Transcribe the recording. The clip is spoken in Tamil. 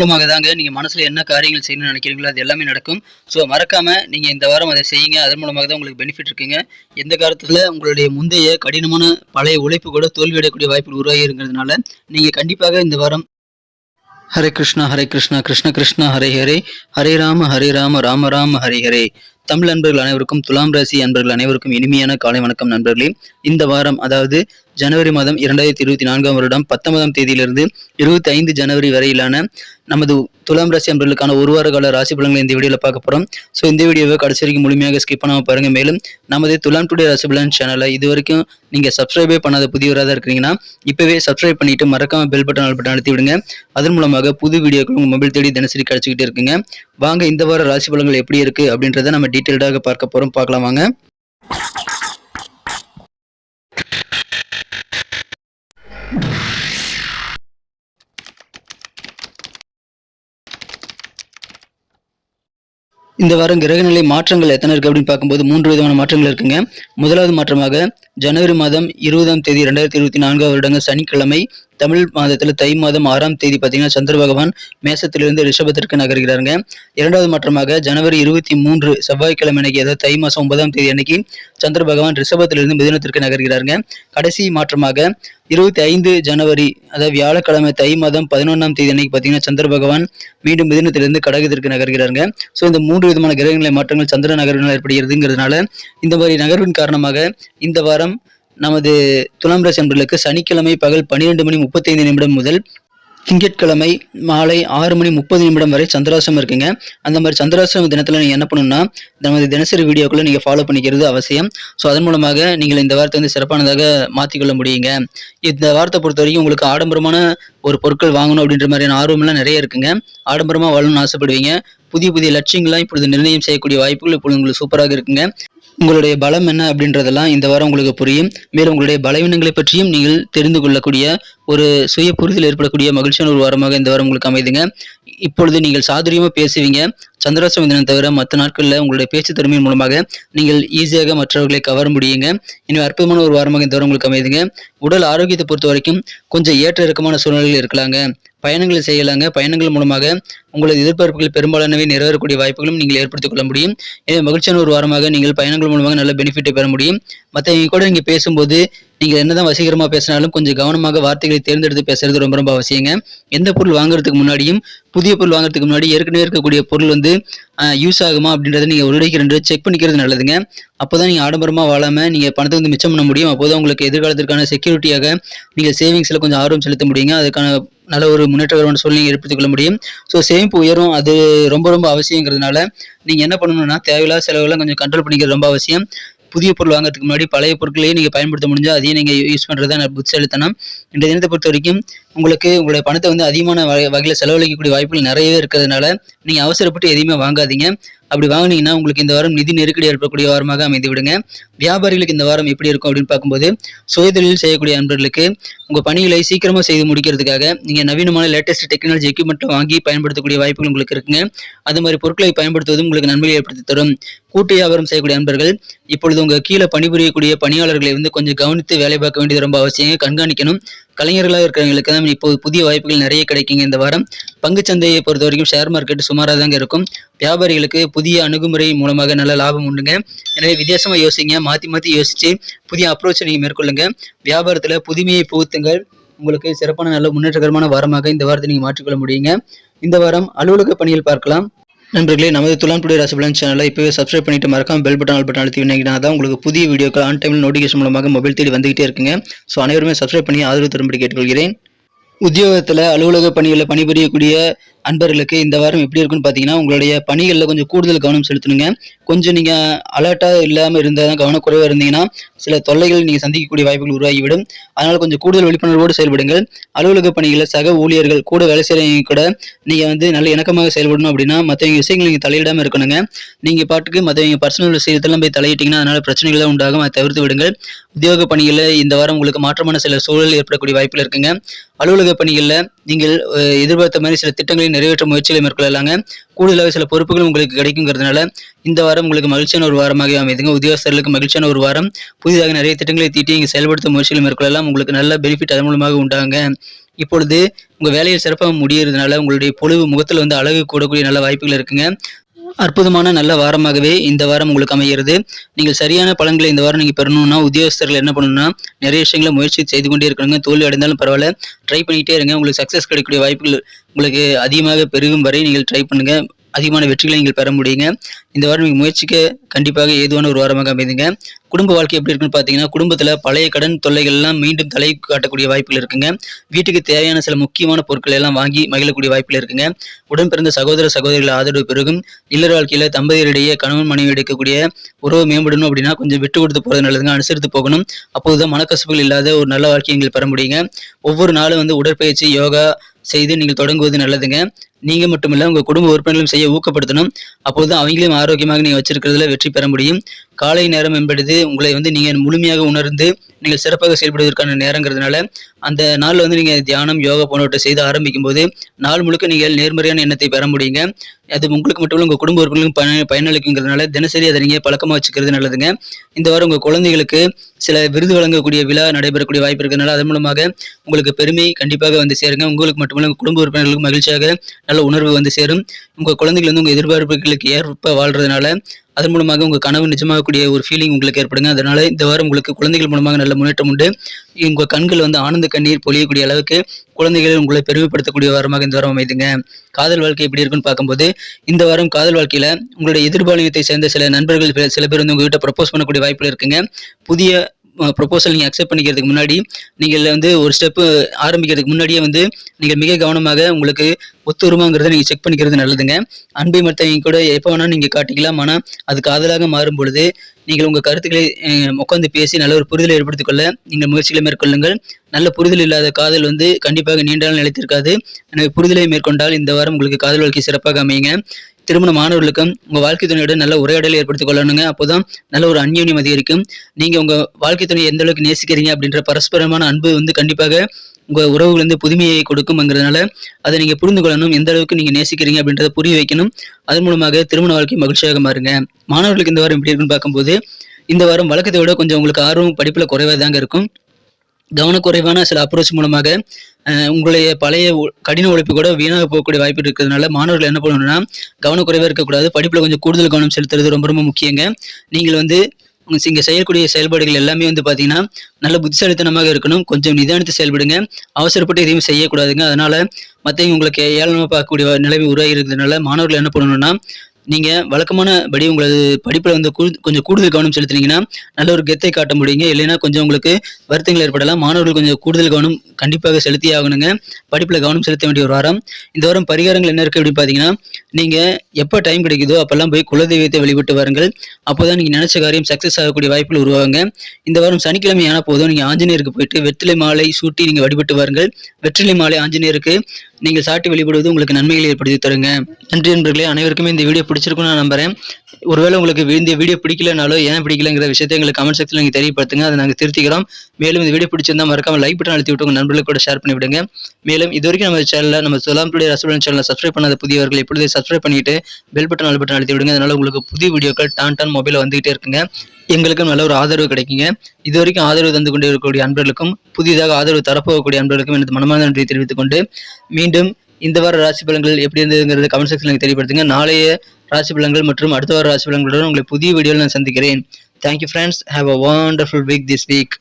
மூலமாக தாங்க நீங்கள் மனசில் என்ன காரியங்கள் செய்யணும்னு நினைக்கிறீங்களோ அது எல்லாமே நடக்கும். ஸோ மறக்காமல் நீங்கள் இந்த வாரம் அதை செய்யுங்க. அதன் மூலமாக தான் உங்களுக்கு பெனிஃபிட் இருக்குங்க. எந்த காலத்தில் உங்களுடைய முந்தைய கடினமான பழைய உழைப்பு கூட தோல்வியடையக்கூடிய வாய்ப்புகள் உருவாகி இருக்கிறதுனால நீங்கள் கண்டிப்பாக இந்த வாரம் ஹரே கிருஷ்ணா ஹரே கிருஷ்ணா கிருஷ்ண கிருஷ்ணா ஹரே ஹரே. ஹரே ராம ஹரே ராம ராம ராம ஹரே ஹரே. தமிழ் நண்பர்கள் அனைவருக்கும் துலாம் ராசி அன்பர்கள் அனைவருக்கும் இனிமையான காலை வணக்கம் நண்பர்களே. இந்த வாரம் அதாவது ஜனவரி மாதம் இரண்டாயிரத்தி இருபத்தி நான்காம் வருடம் பத்தொன்பதாம் தேதியிலிருந்து இருபத்தி ஐந்து ஜனவரி வரையிலான நமது துலாம் ராசி அன்பர்களுக்கான ஒரு வார கால ராசி பலன்களை இந்த வீடியோவில் பார்க்க போகிறோம் ஸோ இந்த வீடியோவை கடைசி வரைக்கும் முழுமையாக ஸ்கிப் பண்ணாமல் பாருங்கள் மேலும் நமது துலாம் டுடே ராசி பலன் சேனலை இது வரைக்கும் நீங்கள் சப்ஸ்கிரைபே பண்ணாத புதியவராக தான் இருக்கிறீங்கன்னா இப்போவே சப்ஸ்கிரைப் பண்ணிட்டு மறக்காமல் பெல் பட்டன் பட்டன் அழுத்தி விடுங்க. அதன் மூலமாக புது வீடியோக்கள் உங்கள் மொபைல் தேடி தினசரி கிடச்சிக்கிட்டே இருக்குங்க. வாங்க இந்த வார ராசி பலன்கள் எப்படி இருக்குது அப்படின்றத நம்ம டீட்டெயில்டாக பார்க்க போகிறோம் பார்க்கலாம் வாங்க. இந்த வாரம் கிரகநிலை மாற்றங்கள் எத்தனை இருக்கு அப்படின்னு பார்க்கும்போது மூன்று விதமான மாற்றங்கள் இருக்குங்க. முதலாவது மாற்றமாக ஜனவரி மாதம் இருபதாம் தேதி ரெண்டாயிரத்தி இருபத்தி நான்காம் வருடங்க சனிக்கிழமை தமிழ் மாதத்தில் தை மாதம் ஆறாம் தேதி பார்த்தீங்கன்னா சந்திர பகவான் மேசத்திலிருந்து ரிஷபத்திற்கு நகர்கிறாருங்க. இரண்டாவது மாற்றமாக ஜனவரி இருபத்தி மூன்று செவ்வாய்க்கிழமை அன்னைக்கு அதாவது தை மாதம் ஒன்பதாம் தேதி அன்னைக்கு சந்திர பகவான் ரிஷபத்திலிருந்து மிதுனத்திற்கு நகர்கிறாருங்க. கடைசி மாற்றமாக இருபத்தி ஐந்து ஜனவரி அதாவது வியாழக்கிழமை தை மாதம் பதினொன்றாம் தேதி அன்னைக்கு பார்த்தீங்கன்னா சந்திர பகவான் மீண்டும் மிதுனத்திலிருந்து கடகத்திற்கு நகர்கிறாருங்க. ஸோ இந்த மூன்று விதமான கிரகங்களை மாற்றங்கள் சந்திர நகரங்கள் ஏற்படுகிறதுங்கிறதுனால இந்த மாதிரி நகர்வின் காரணமாக இந்த வாரம் நமது துலாம் ராசி அன்பர்களுக்கு சனிக்கிழமை பகல் பன்னிரெண்டு மணி முப்பத்தைந்து நிமிடம் முதல் திங்கட்கிழமை மாலை ஆறு மணி முப்பது நிமிடம் வரை சந்திராசம் இருக்குங்க. அந்த மாதிரி சந்திராசம் தினத்தில் நீங்கள் என்ன பண்ணணும்னா நமது தினசரி வீடியோக்களை நீங்கள் ஃபாலோ பண்ணிக்கிறது அவசியம். ஸோ அதன் மூலமாக நீங்கள் இந்த வாரத்தை வந்து சிறப்பானதாக மாற்றிக்கொள்ள முடியுங்க. இந்த வாரத்தை பொறுத்த வரைக்கும் உங்களுக்கு ஆடம்பரமான ஒரு பொருட்கள் வாங்கணும் அப்படின்ற மாதிரியான ஆர்வம்லாம் நிறைய இருக்குங்க. ஆடம்பரமாக வாழணும்னு ஆசைப்படுவீங்க. புதிய புதிய லட்சியங்கள்லாம் இப்பொழுது நிர்ணயம் செய்யக்கூடிய வாய்ப்புகள் இப்பொழுது உங்களுக்கு சூப்பராக இருக்குங்க. உங்களுடைய பலம் என்ன அப்படின்றதெல்லாம் இந்த வாரம் உங்களுக்கு புரியும். மேலும் உங்களுடைய பலவீனங்களை பற்றியும் நீங்கள் தெரிந்து கொள்ளக்கூடிய ஒரு சுய புரிதல் ஏற்படக்கூடிய மகிழ்ச்சியான ஒரு வாரமாக இந்த வாரம் உங்களுக்கு அமைதுங்க. இப்பொழுது நீங்கள் சாதுரியமாக பேசுவீங்க. சந்திராசிரம தினம் தவிர மற்ற நாட்களில் உங்களுடைய பேச்சு திறமையின் மூலமாக நீங்கள் ஈஸியாக மற்றவர்களை கவர முடியுங்க. இன்னும் அற்புதமான ஒரு வாரமாக இந்த வாரம் உங்களுக்கு அமைதுங்க. உடல் ஆரோக்கியத்தை பொறுத்த வரைக்கும் கொஞ்சம் ஏற்ற இறக்கமான சூழ்நிலைகள் இருக்கலாங்க. பயணங்களை செய்யலாங்க. பயணங்கள் மூலமாக உங்களது எதிர்பார்ப்புகள் பெரும்பாலானவை நிறைவேறக்கூடிய வாய்ப்புகளும் நீங்கள் ஏற்படுத்திக் கொள்ள முடியும். எனவே மகிழ்ச்சியான ஒரு வாரமாக நீங்கள் பயணங்கள் மூலமாக நல்ல பெனிஃபிட்டை பெற முடியும். மற்றவங்க கூட நீங்கள் பேசும்போது நீங்கள் என்னதான் வசீகரமாக பேசினாலும் கொஞ்சம் கவனமாக வார்த்தைகளை தேர்ந்தெடுத்து பேசுறது ரொம்ப ரொம்ப அவசியங்க. எந்த பொருள் வாங்குறதுக்கு முன்னாடியும் புதிய பொருள் வாங்குறதுக்கு முன்னாடி ஏற்கனவே இருக்கக்கூடிய பொருள் வந்து யூஸ் ஆகுமா அப்படின்றத நீங்கள் ஒரு ரெண்டு செக் பண்ணிக்கிறது நல்லதுங்க. அப்போ தான் நீங்கள் ஆடம்பரமாக வாழாமல் நீங்கள் பணத்தை வந்து மிச்சம் பண்ண முடியும். அப்போ தான் உங்களுக்கு எதிர்காலத்திற்கான செக்யூரிட்டியாக நீங்கள் சேவிங்ஸில் கொஞ்சம் ஆர்வம் செலுத்த முடியுங்க. அதுக்கான நல்ல ஒரு முன்னேற்றகரமான சூழ்நிலை ஏற்படுத்திக் கொள்ள முடியும். ஸோ சேமிப்பு உயரும். அது ரொம்ப ரொம்ப அவசியங்கிறதுனால நீங்கள் என்ன பண்ணணும்னா தேவையில்லாத செலவுலாம் கொஞ்சம் கண்ட்ரோல் பண்ணிக்கிறது ரொம்ப அவசியம். புதிய பொருள் வாங்குறதுக்கு முன்னாடி பழைய பொருட்களையும் நீங்கள் பயன்படுத்த முடிஞ்சால் அதையும் நீங்கள் யூஸ் பண்ணுறது தான் புத்திசாலித்தனம் இந்த தினத்தை பொறுத்த வரைக்கும் உங்களுக்கு உங்களுடைய பணத்தை வந்து அதிகமான வகை வகையில் செலவழிக்கக்கூடிய வாய்ப்புகள் நிறையவே இருக்கிறதுனால நீங்கள் அவசரப்பட்டு எதையுமே வாங்காதீங்க. அப்படி வாங்கினீங்கன்னா உங்களுக்கு இந்த வாரம் நிதி நெருக்கடி ஏற்படக்கூடிய வாரமாக அமைந்து விடுங்க வியாபாரிகளுக்கு இந்த வாரம் எப்படி இருக்கும் அப்படின்னு பார்க்கும்போது சுயதொழில் செய்யக்கூடிய நண்பர்களுக்கு உங்கள் பணிகளை சீக்கிரமாக செய்து முடிக்கிறதுக்காக நீங்கள் நவீனமான லேட்டஸ்ட் டெக்னாலஜி எக்யூப்மெண்ட்டை வாங்கி பயன்படுத்தக்கூடிய வாய்ப்புகள் உங்களுக்கு இருக்குங்க. அது மாதிரி பொருட்களை பயன்படுத்துவதும் உங்களுக்கு நன்மையை ஏற்படுத்தி தரும். கூட்டு வியாபாரம் செய்யக்கூடிய நண்பர்கள் இப்பொழுது உங்கள் கீழே பணிபுரியக்கூடிய பணியாளர்களை வந்து கொஞ்சம் கவனித்து வேலை பார்க்க வேண்டியது ரொம்ப அவசியம் கண்காணிக்கணும். கலைஞர்களாக இருக்கிறவங்களுக்கு தான் இப்போ புதிய வாய்ப்புகள் நிறைய கிடைக்குங்க இந்த வாரம். பங்குச்சந்தையை பொறுத்த வரைக்கும் ஷேர் மார்க்கெட் சுமாராக தாங்க இருக்கும். வியாபாரிகளுக்கு புதிய அணுகுமுறை மூலமாக நல்ல லாபம் உண்டுங்க. எனவே வித்தியாசமாக யோசிங்க. மாற்றி மாற்றி யோசித்து புதிய அப்ரோச்சை நீங்கள் மேற்கொள்ளுங்க. வியாபாரத்தில் புதுமையை புகுத்துங்கள். உங்களுக்கு சிறப்பான நல்ல முன்னேற்றகரமான வாரமாக இந்த வாரத்தை நீங்கள் மாற்றிக்கொள்ள முடியுங்க. இந்த வாரம் அலுவலக பணியில் பார்க்கலாம். நண்பர்களே நமது துலாம் டுடே ராசிபலன் சேனலை இப்போவே சப்ஸ்கிரைப் பண்ணிட்டு மறக்காம பெல் பட்டன் ஆல் பட்டன் அழுத்தி வினீங்கன்னா தான் உங்களுக்கு புதிய வீடியோக்கள் ஆன் டைமில் நோட்டிஃபிகேஷன் மூலமாக மொபைல் தேடி வந்துகிட்டே இருக்குங்க. ஸோ அனைவருமே சப்ஸ்கிரைப் பண்ணி ஆதரவு தரும்படி கேட்டுக்கொள்கிறேன். உத்தியோகத்தில் அலுவலக பணிகளில் பணிபுரியக்கூடிய அன்பர்களுக்கு இந்த வாரம் எப்படி இருக்குன்னு பார்த்தீங்கன்னா உங்களுடைய பணிகளில் கொஞ்சம் கூடுதல் கவனம் செலுத்தணுங்க. கொஞ்சம் நீங்கள் அலர்ட்டாக இல்லாமல் இருந்தால் தான் கவனக்குறைவாக இருந்தீங்கன்னா சில தொல்லைகள் நீங்கள் சந்திக்கக்கூடிய வாய்ப்புகள் உருவாகிவிடும். அதனால் கொஞ்சம் கூடுதல் விழிப்புணர்வோடு செயல்படுங்கள். அலுவலக பணிகளில் சக ஊழியர்கள் கூட வேலை செய்கிறவங்க கூட நீங்கள் வந்து நல்ல இணக்கமாக செயல்படணும் அப்படின்னா மற்றவங்க விஷயங்கள் நீங்கள் தலையிடாமல் இருக்கணுங்க. நீங்கள் பாட்டுக்கு மற்றவங்க பர்சனல் விஷயத்தெல்லாம் போய் தலையிட்டிங்கன்னா அதனால் பிரச்சனைகள் தான் உண்டாகும். அதை தவிர்த்து விடுங்கள். உத்தியோக பணிகளில் இந்த வாரம் உங்களுக்கு மாற்றமான சில சூழல் ஏற்படக்கூடிய வாய்ப்புகள் இருக்குங்க. அலுவலக பணிகளில் நீங்கள் எதிர்பார்த்த மாதிரி சில திட்டங்களை நிறைவேற்ற முயற்சிகளை மேற்கொள்ளலாங்க. கூடுதலாக சில பொறுப்புகள் உங்களுக்கு கிடைக்குங்கிறதுனால இந்த வாரம் உங்களுக்கு மகிழ்ச்சியான ஒரு வாரமாக அமைதுங்க. உத்தியோகஸ்தர்களுக்கு மகிழ்ச்சியான ஒரு வாரம். புதிதாக நிறைய திட்டங்களை தீட்டி இங்கே செயல்படுத்த முயற்சிகளை மேற்கொள்ளலாம். உங்களுக்கு நல்ல பெனிஃபிட் அதன் மூலமாக உண்டாங்க இப்பொழுது உங்கள் வேலையை சிறப்பாக முடியறதுனால உங்களுடைய பொழுது முகத்தில் வந்து அழகு கூடக்கூடிய நல்ல வாய்ப்புகள் இருக்குங்க. அற்புதமான நல்ல வாரமாகவே இந்த வாரம் உங்களுக்கு அமைகிறது. நீங்கள் சரியான பலன்களை இந்த வாரம் நீங்கள் பெறணும்னா உத்தியோகஸ்தர்கள் என்ன பண்ணணும்னா நிறைய விஷயங்களை முயற்சி செய்து கொண்டே இருக்கணுங்க. தோல்வி அடைந்தாலும் பரவாயில்ல. ட்ரை பண்ணிகிட்டே இருங்க. உங்களுக்கு சக்ஸஸ் கிடைக்கக்கூடிய வாய்ப்புகள் உங்களுக்கு அதிகமாக பெருகும் வரை நீங்கள் ட்ரை பண்ணுங்கள் அதிகமான வெற்றிகளை நீங்கள் பெற முடியுங்க. இந்த வாரம் நீங்கள் முயற்சிக்க கண்டிப்பாக ஏதுவான ஒரு வாரமாக அமைதுங்க குடும்ப வாழ்க்கை எப்படி இருக்குன்னு பார்த்தீங்கன்னா குடும்பத்தில் பழைய கடன் தொல்லைகள் எல்லாம் மீண்டும் தலை காட்டக்கூடிய வாய்ப்புகள் இருக்குங்க. வீட்டுக்கு தேவையான சில முக்கியமான பொருட்களை எல்லாம் வாங்கி மகிழக்கூடிய வாய்ப்புகள் இருக்குங்க. உடன் பிறந்த சகோதர சகோதரிகள் ஆதரவு பெருகும். இல்லற வாழ்க்கையில் தம்பதியரிடையே கணவன் மனைவி எடுக்கக்கூடிய உறவு மேம்படணும் அப்படின்னா கொஞ்சம் விட்டு கொடுத்து போகிறது நல்லதுங்க. அனுசரித்து போகணும். அப்போதுதான் மனக்கசப்புகள் இல்லாத ஒரு நல்ல வாழ்க்கையை நீங்கள் பெற முடியுங்க. ஒவ்வொரு நாளும் வந்து உடற்பயிற்சி யோகா செய்து நீங்கள் தொடங்குவது நல்லதுங்க. நீங்க மட்டுமில்ல உங்க குடும்ப உறுப்பினர்களும் செய்ய ஊக்கப்படுத்தணும். அப்போது அவங்களையும் ஆரோக்கியமாக நீங்க வச்சிருக்கிறதுல வெற்றி பெற முடியும். காலை நேரம் என்பது உங்களை வந்து நீங்க முழுமையாக உணர்ந்து நீங்கள் சிறப்பாக செயல்படுவதற்கான நேரங்கிறதுனால அந்த நாளில் வந்து நீங்கள் தியானம் யோகா போன்றவற்றை செய்து ஆரம்பிக்கும் போது நாள் முழுக்க நீங்கள் நேர்மறையான எண்ணத்தை பெற முடியுங்க. அது உங்களுக்கு மட்டும் இல்லை உங்கள் குடும்ப உறுப்பினர்களும் பயன் பயனளிக்குங்கிறதுனால தினசரி அதை நீங்கள் பழக்கமாக வச்சுக்கிறது நல்லதுங்க. இந்த வாரம் உங்கள் குழந்தைகளுக்கு சில விருது வழங்கக்கூடிய விழா நடைபெறக்கூடிய வாய்ப்பு இருக்கிறதுனால அதன் மூலமாக உங்களுக்கு பெருமை கண்டிப்பாக வந்து சேருங்க. உங்களுக்கு மட்டுமல்ல உங்கள் குடும்ப உறுப்பினர்களுக்கு மகிழ்ச்சியாக நல்ல உணர்வு வந்து சேரும். உங்கள் குழந்தைகள் வந்து உங்கள் எதிர்பார்ப்புகளுக்கு ஏற்ப வாழ்றதுனால அதன் மூலமாக உங்கள் கனவு நிஜமாகக்கூடிய ஒரு ஃபீலிங் உங்களுக்கு ஏற்படுங்க. அதனால் இந்த வாரம் உங்களுக்கு குழந்தைகள் மூலமாக நல்ல முன்னேற்றம் உண்டு. உங்கள் கண்கள் வந்து ஆனந்த கண்ணீர் பொழியக்கூடிய அளவுக்கு குழந்தைகள் உங்களை பெருமைப்படுத்தக்கூடிய வாரமாக இந்த வாரம் அமைதுங்க. காதல் வாழ்க்கை எப்படி இருக்குன்னு பார்க்கும்போது இந்த வாரம் காதல் வாழ்க்கையில் உங்களுடைய எதிர்பாலியத்தை சேர்ந்த சில நண்பர்கள் சில பேர் வந்து உங்ககிட்ட ப்ரப்போஸ் பண்ணக்கூடிய வாய்ப்புகள் இருக்குங்க. புதிய ப்ரொப்போசல் நீங்கள் அக்செப்ட் பண்ணிக்கிறதுக்கு முன்னாடி நீங்கள் வந்து ஒரு ஸ்டெப்பு ஆரம்பிக்கிறதுக்கு முன்னாடியே வந்து நீங்கள் மிக கவனமாக உங்களுக்கு ஒத்துருமாங்கிறத நீங்கள் செக் பண்ணிக்கிறது நல்லதுங்க. அன்பை மற்றவங்க கூட எப்போ வேணாலும் நீங்கள் காட்டிக்கலாம். ஆனால் அது காதலாக மாறும் பொழுது நீங்கள் உங்கள் கருத்துக்களை உட்காந்து பேசி நல்ல ஒரு புரிதலை ஏற்படுத்திக் கொள்ள நீங்கள் முயற்சிகளை மேற்கொள்ளுங்கள். நல்ல புரிதல் இல்லாத காதல் வந்து கண்டிப்பாக நீண்டாலும் நிலைத்திருக்காது. எனவே புரிதலை மேற்கொண்டால் இந்த வாரம் உங்களுக்கு காதல் வாழ்க்கை சிறப்பாக அமையுங்க. திருமண மாணவர்களுக்கும் உங்கள் வாழ்க்கை துணையுடன் நல்ல உரையாடலை ஏற்படுத்திக் கொள்ளணுங்க. அப்போதான் நல்ல ஒரு அந்யோன்யம் அதிகரிக்கும். நீங்கள் உங்கள் வாழ்க்கை துணை எந்த அளவுக்கு நேசிக்கிறீங்க அப்படின்ற பரஸ்பரமான அன்பு வந்து கண்டிப்பாக உங்கள் உறவுகள் வந்து புதுமையை கொடுக்கும்ங்கிறதுனால அதை நீங்கள் புரிந்து கொள்ளணும். எந்த அளவுக்கு நீங்கள் நேசிக்கிறீங்க அப்படின்றத புரிய வைக்கணும். அதன் மூலமாக திருமண வாழ்க்கை மகிழ்ச்சியாக மாறுங்க. மாணவர்களுக்கு இந்த வாரம் எப்படி இருக்குன்னு பார்க்கும்போது இந்த வாரம் வழக்கத்தை விட கொஞ்சம் உங்களுக்கு ஆர்வம் படிப்பில் குறைவாக தாங்க இருக்கும். கவனக்குறைவான சில அப்ரோச் மூலமாக உங்களுடைய பழைய கடின உழைப்பு கூட வீணாக போகக்கூடிய வாய்ப்பு இருக்கிறதுனால மாணவர்கள் என்ன பண்ணணும்னா கவனக்குறைவாக இருக்கக்கூடாது. படிப்பில் கொஞ்சம் கூடுதல் கவனம் செலுத்துறது ரொம்ப ரொம்ப முக்கியங்க. நீங்கள் வந்து இங்கே செய்யக்கூடிய செயல்பாடுகள் எல்லாமே வந்து பார்த்தீங்கன்னா நல்ல புத்திசாலித்தனமாக இருக்கணும். கொஞ்சம் நிதானித்து செயல்படுங்க. அவசரப்பட்டு எதையும் செய்யக்கூடாதுங்க. அதனால மற்றவங்க உங்களுக்கு ஏளனமாக பார்க்கக்கூடிய நிலைமை உருவாகி இருக்கிறதுனால மாணவர்கள் என்ன பண்ணணும்னா நீங்கள் வழக்கமான படி உங்களது படிப்பில் வந்து கொஞ்சம் கூடுதல் கவனம் செலுத்துனீங்கன்னா நல்ல ஒரு கெத்தை காட்ட முடியுங்க. இல்லைன்னா கொஞ்சம் உங்களுக்கு வருத்தங்கள் ஏற்படலாம். மாணவர்கள் கொஞ்சம் கூடுதல் கவனம் கண்டிப்பாக செலுத்தி ஆகணுங்க. படிப்பில் கவனம் செலுத்த வேண்டிய ஒரு வாரம். இந்த வாரம் பரிகாரங்கள் என்ன இருக்குது அப்படின்னு பார்த்தீங்கன்னா நீங்கள் எப்போ டைம் கிடைக்குதோ அப்போல்லாம் போய் குலதெய்வத்தை வழிபட்டு வாருங்கள். அப்போ தான் நீங்கள் நினச்ச காரியம் சக்ஸஸ் ஆகக்கூடிய வாய்ப்புகள் உருவாங்க இந்த வாரம் சனிக்கிழமை ஆன போதும் நீங்கள் ஆஞ்சநேயருக்கு போயிட்டு வெற்றிலை மாலை சூட்டி நீங்கள் வழிபட்டு வாருங்கள். வெற்றிலை மாலை ஆஞ்சநேயருக்கு நீங்கள் சாட்டி வழிபடுவது உங்களுக்கு நன்மைகளை ஏற்படுத்தி தருங்க. நன்றி நண்பர்களே. அனைவருக்குமே இந்த வீடியோ பிடிச்சிருக்கும்னு நான் நம்புறேன். ஒருவேளை உங்களுக்கு இந்த வீடியோ பிடிக்கலனாலோ ஏன் பிடிக்கலங்கிற விஷயத்தை எங்களுக்கு கமெண்ட் செக்ஷனில் நீங்கள் தெரியப்படுத்துங்க. அதை நாங்கள் திருத்திக்கிறோம். மேலும் இந்த வீடியோ பிடிச்சிருந்தா மறக்காம லைக் பட்டன் அழுத்தி விட்டு உங்கள் நண்பர்களுக்கு கூட ஷேர் பண்ணி விடுங்க. மேலும் இது வரைக்கும் நம்ம சேனலில் நம்ம சொலாம்புடைய ரசபலன் சேனலை சப்ஸ்கிரைப் பண்ணாத புதியவர்கள் இப்பொழுதே சப்ஸ்கிரைப் பண்ணிட்டு பெல் பட்டன் அல் பட்டன் அழுத்தி விடுங்க. அதனால உங்களுக்கு புதிய வீடியோக்கள் டான் டான் மொபைலில் வந்துகிட்டே இருக்குங்க. எங்களுக்கும் நல்ல ஒரு ஆதரவு கிடைக்குங்க. இது வரைக்கும் ஆதரவு தந்து கொண்டு இருக்கக்கூடிய அன்பர்களுக்கும் புதிதாக ஆதரவு தரப்போகக்கூடிய அன்பர்களுக்கும் எனது மனமான நன்றியை தெரிவித்துக் கொண்டு மீண்டும் இந்த வார ராசி பலன்கள் எப்படி இருந்ததுங்கிறது கமெண்ட் செக்ஷனில் தெரியப்படுத்துங்க. நாளைய ராசி பலன்கள் மற்றும் அடுத்த வார ராசி பலன்களுடன் உங்களை புதிய வீடியோவில் நான் சந்திக்கிறேன். Thank you friends have a wonderful week this week